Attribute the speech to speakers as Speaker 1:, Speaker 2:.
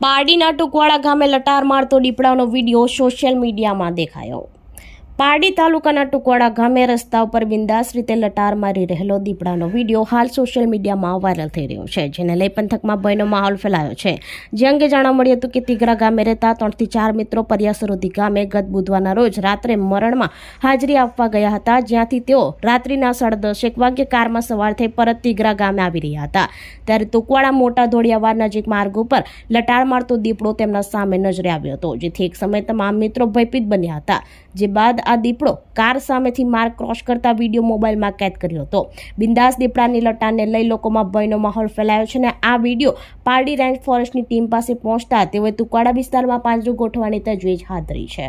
Speaker 1: પારડીના ટુકવાડા ગામે લટાર મારતો દીપડાનો video social મીડિયામાં દેખાયો. પારડી તાલુકાના ટુકવાડા ગામે રસ્તા ઉપર બિંદાસ રીતે લટાર મારી રહેલો દીપડાનો વીડિયો હાલ સોશિયલ મીડિયામાં વાયરલ થઈ રહ્યો છે, જેને લઈ પંથકમાં ભયનો માહોલ ફેલાયો છે. જે અંગે જાણવા મળ્યું હતું કે તિગરા ગામે રહેતા ત્રણથી ચાર મિત્રો પર્યાસરોધી ગામે ગત બુધવારના રોજ રાત્રે મરણમાં હાજરી આપવા ગયા હતા, જ્યાંથી તેઓ રાત્રિના સાડા દસેક વાગ્યે કારમાં સવાર થઈ પરત તિગરા ગામે આવી રહ્યા હતા. ત્યારે તુકવાડા મોટા ધોળિયાવાડ નજીક માર્ગ ઉપર લટાર મારતો દીપડો તેમના સામે નજરે આવ્યો હતો, જેથી એક સમયે તમામ મિત્રો ભયભીત બન્યા હતા. જે બાદ આ દીપડો કાર સામેથી માર્ગ ક્રોસ કરતા વીડિયો મોબાઈલમાં કેદ કર્યો હતો. બિંદાસ દીપડાની લટાને લઈ લોકોમાં ભયનો માહોલ ફેલાયો છે અને આ વીડિયો પારડી રેન્જ ફોરેસ્ટની ટીમ પાસે પહોંચતા તેઓએ તુકવાડા વિસ્તારમાં પાંજરું ગોઠવવાની તજવીજ હાથ ધરી છે.